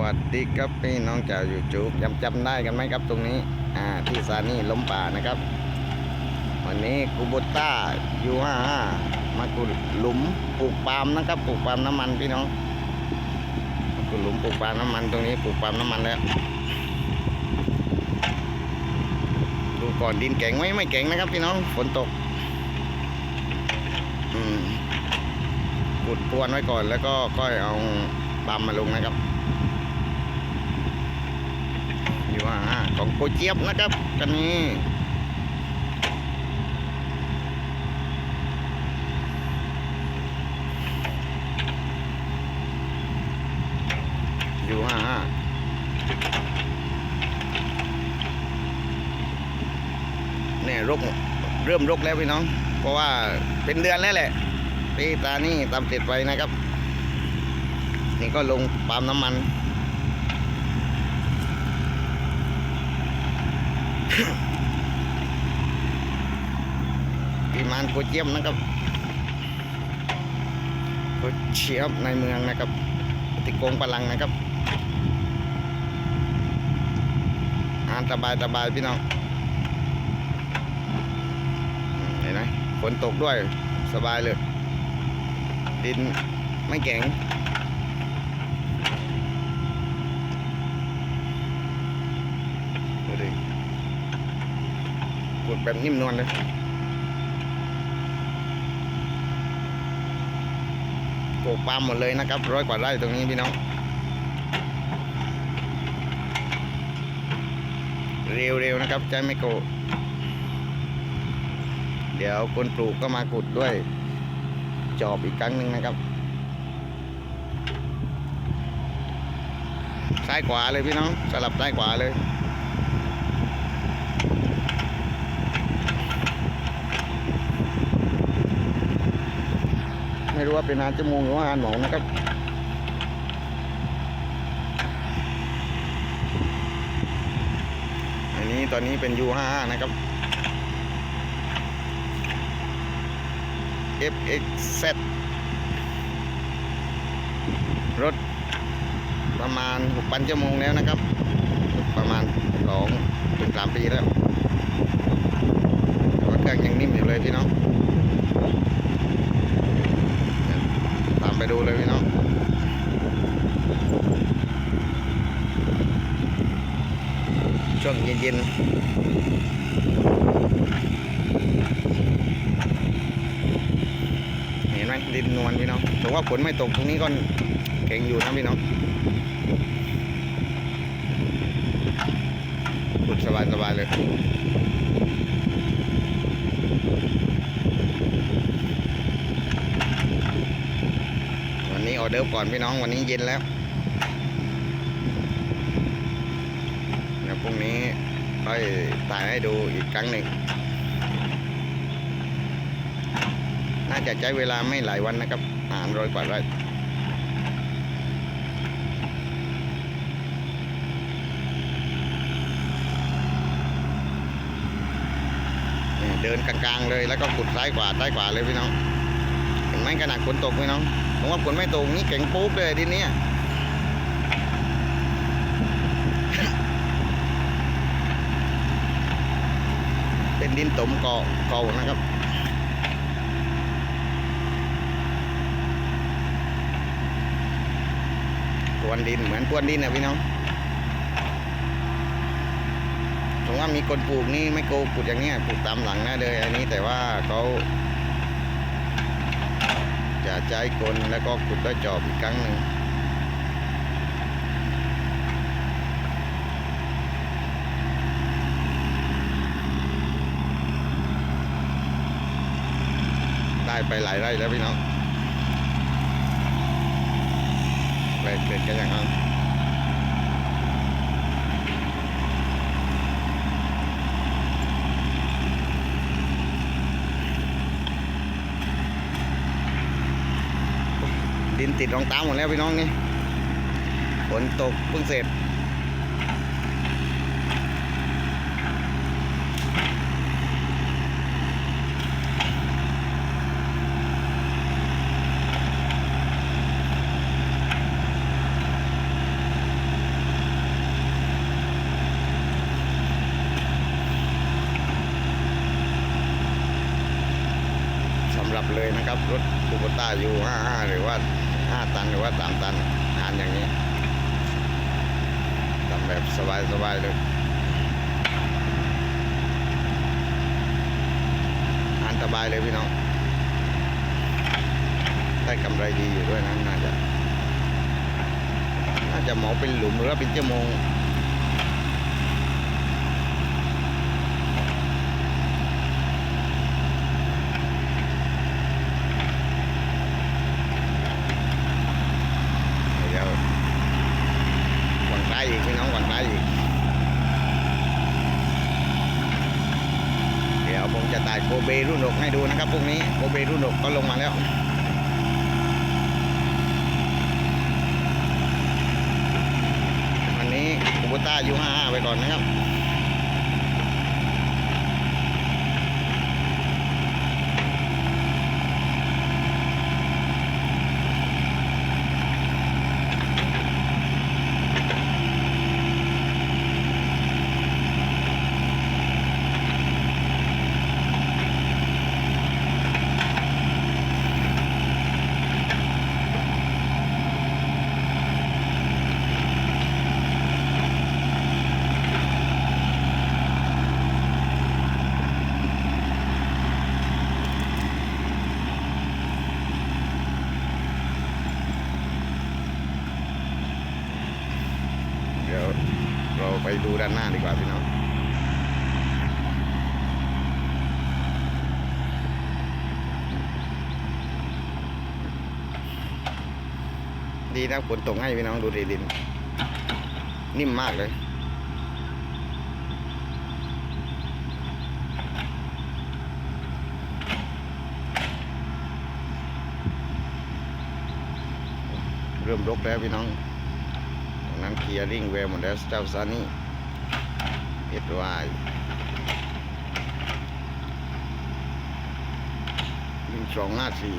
วัสดีครับพี่น้องชาวยูทูบจำจำได้กันไหมครับตรงนี้ อ่าที่ซานี่ล้มป่านะครับ วันนี้กูโบต้ายูห้ามากุหลุมปลูกปาล์มนะครับปลูกปาล์มน้ำมันพี่น้องมากุหลุมปลูกปาล์มน้ำมันตรงนี้ปลูกปาล์มน้ำมันแล้วดูก่อนดินแข็งไหมไม่แข็งนะครับพี่น้องฝนตกอืมขุดปวนไว้ก่อนแล้วก็ค่อยเอาปาล์มมาลงนะครับ อยู่าของโกเจี๊ยบนะครับกันนี้อยู่ห่าเนี่ยรกเริ่มรกแล้วพี่น้อง เพราะว่าเป็นเดือนแล้วแหละปีตานี่ตามติดไปนะครับ นี่ก็ลงปาล์มน้ำมัน ปีมานโกเจียมนะครับโกเชียบในเมืองนะครับติโกงพลังนะครับอ่านสบายสบายพี่น้องเห็นไหมฝนตกด้วยสบายเลย ดินไม่แข็ง ดูดิก ดแบบนิ่มนวลเลยปลูกปาล์มหมดเลยนะครับร้อยกว่าไร่ตรงนี้พี่น้อง เร็วๆนะครับใจไม่โกเดี๋ยวคนปลูกก็มาขุดด้วย จอบอีกครั้งหนึ่งนะครับ ซ้ายขวาเลยพี่น้องสลับซ้ายขวาเลย ไม่รู้ว่าเป็นอาหารจมูกหรือว่าอาหารหมองนะครับอันนี้ตอนนี้เป็น U55 นะครับ FXZ รถประมาณ6 0 0ชั่วโมงแล้วนะครับ ประมาณ2ถึง3ปีแล้วแต่ว่าเครื่องยังนิ่มอยู่เลยพี่น้อง ตามไปดูเลยพี่น้องช่วงเย็นๆเห็นไหมดินนวลพี่น้องแต่ว่าฝนไม่ตกตรงนี้ก็แข็งอยู่นะพี่น้องขุดสบายๆเลย วันนี้ออ เดอร์ฟก่อนพี่น้องวันนี้เย็นแล้วเดี๋ยวพรุ่งนี้ค่อยถ่ายให้ดูอีกครั้งหนึ่งน่าจะใช้เวลาไม่หลายวันนะครับอ่านร้อยกว่าไร่เนี่ยเดินกลางๆเลยแล้วก็ขุดซ้ายขวาซ้ายขวาเลยพี่น้องเห็นไหมขนาดฝนตกพี่น้อง ผมว่าฝนไม่ตกนี่แข็งปุ๊บเลยดินเนี้ยเป็นดินตมเกาะเก่านะครับพวนดินเหมือนพวนดินนะพี่น้องผมว่ามีคนปลูกนี่ไม่โกปลูกอย่างเนี้ยปลูกตามหลังนะเลยอันนี้แต่ว่าเขา จะใช้คนแล้วก็ขุดด้วยจอบอีกครั้งหนึ่งได้ไปหลายไร่แล้วพี่น้องแบกเด็ดกันอย่างนั้นินติดรองเท้าหมดแล้วพี่น้องนี่ฝนตกเพิ่งเสร็จสำหรับเลยนะครับ รถคูโบต้ายู55หรือว่า ตันหรือว่า3ตันงานอย่างนี้ทำแบบสบายๆเลยงานสบายเลยพี่น้อง ได้กำไรดีอยู่ด้วยนะน่าจะ น่าจะหมอเป็นหลุมหรือว่าเป็นชั่วโมง เดี๋ยวก่ายอีกพี่น้องก่อนซ้ายอีก เดี๋ยวผมจะตายโคเบรุ่นหกให้ดูนะครับพวกนี้โคเบรุ่นหกก็ลงมาแล้ววันนี้คูโบต้ายูห้าไปก่อนนะครับ ดูด้านหน้าดีกว่าพี่น้องดีนะฝนตกให้พี่น้องดูดิดิน นิ่มมากเลยเริ่มรกแล้วพี่น้องตรงนั้นเคลียร์ริ่งเวลหมดแล้วเจ้าซานี่ เรียบร้อยวิ่งสองห้าสี่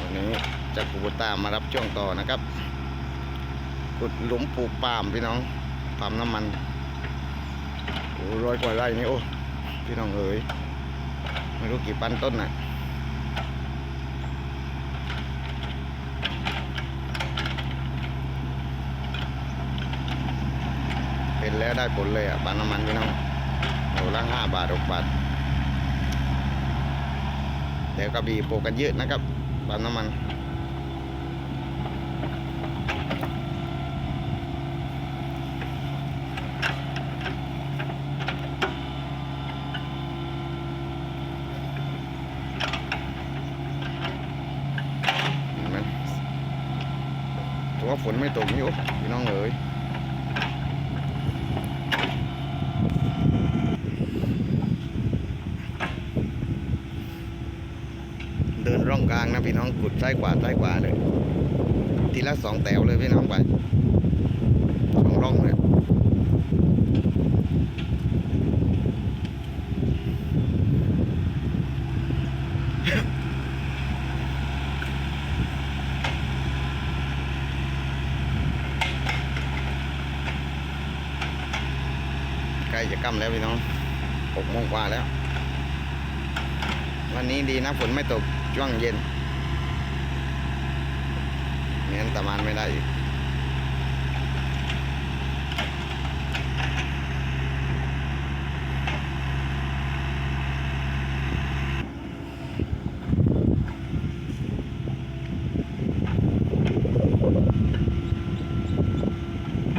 วันนี้จะกูบตามารับช่วงต่อนะครับขุดหลุมปลูกปาล์มพี่น้องปาล์มน้ำมันโอ้ร้อยกว่าไร่นี่โอ้พี่น้องเอ๋ยไม่รู้กี่พันต้นน่ะ นแล้วได้ผลเลยอะปาล์มน้ำมันพี่น้องโลละห้าบาทหกบาทเดี๋ยวกระบี่ปลูกกันเยอะนะครับปาล์มน้ำมันเห็นไหมถือว่าฝนไม่ตกอยู่พี่น้องเอ๋ย เดิน ร่องกลางนะพี่น้องกุดซ้ายขวาซ้ายขวาเลย ทีละสองแถวเลยพี่น้องไปสองร่องเลยใกล้จะค่ำแล้วพี่น้องหกโมงกว่าแล้ว วันนี้ดีนะฝนไม่ตก ช่วงเย็นเมียนตะมานไม่ได้อีก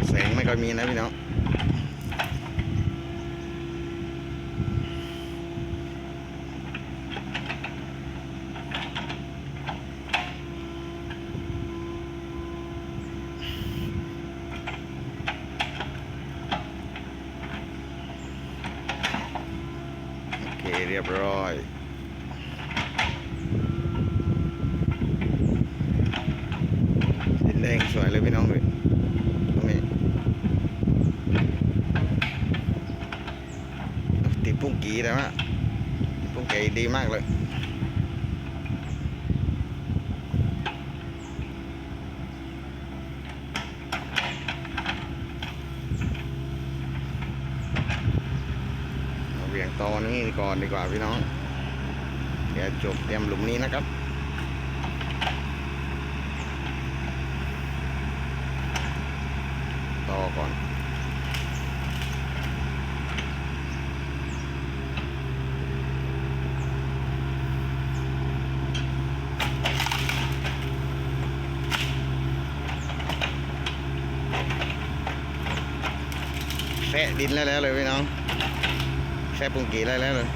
แสงไม่ค่อยมีนะพี่น้อง รียบร้อยสีแดงสวยเลยพี่น้องเลยตรงนี้ติดปุ้งกีแล้วอะติดปุ้งกีดีมากเลย เหวี่ยงตอนี้ก่อนดีกว่าพี่น้อง เดี๋ยวจบเตรียมหลุมนี้นะครับต่อก่อนแซะดินแล้วแล้วเลยพี่น้อง แซะปุงกีแล้แล้วเลย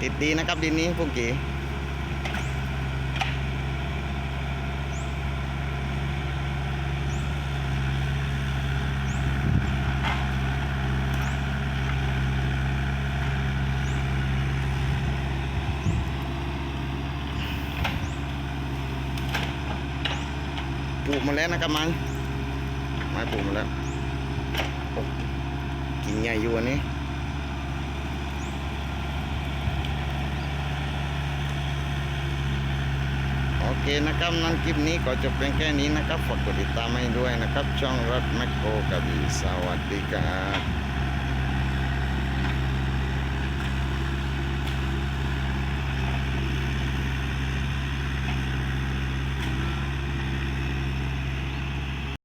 ติดดีนะครับดินนี้ปุ่งกีปลูกมาแล้วนะครับไม้ไม้ปลูกมาแล้วกินใหญ่อยู่อันนี้ โอ เคนะครับนั่นคลิปนี้ก็จบเพียงแค่นี้นะครับฝากกดติดตามให้ด้วยนะครับ ช่องรถแมคโครกับีสวัสดีครับ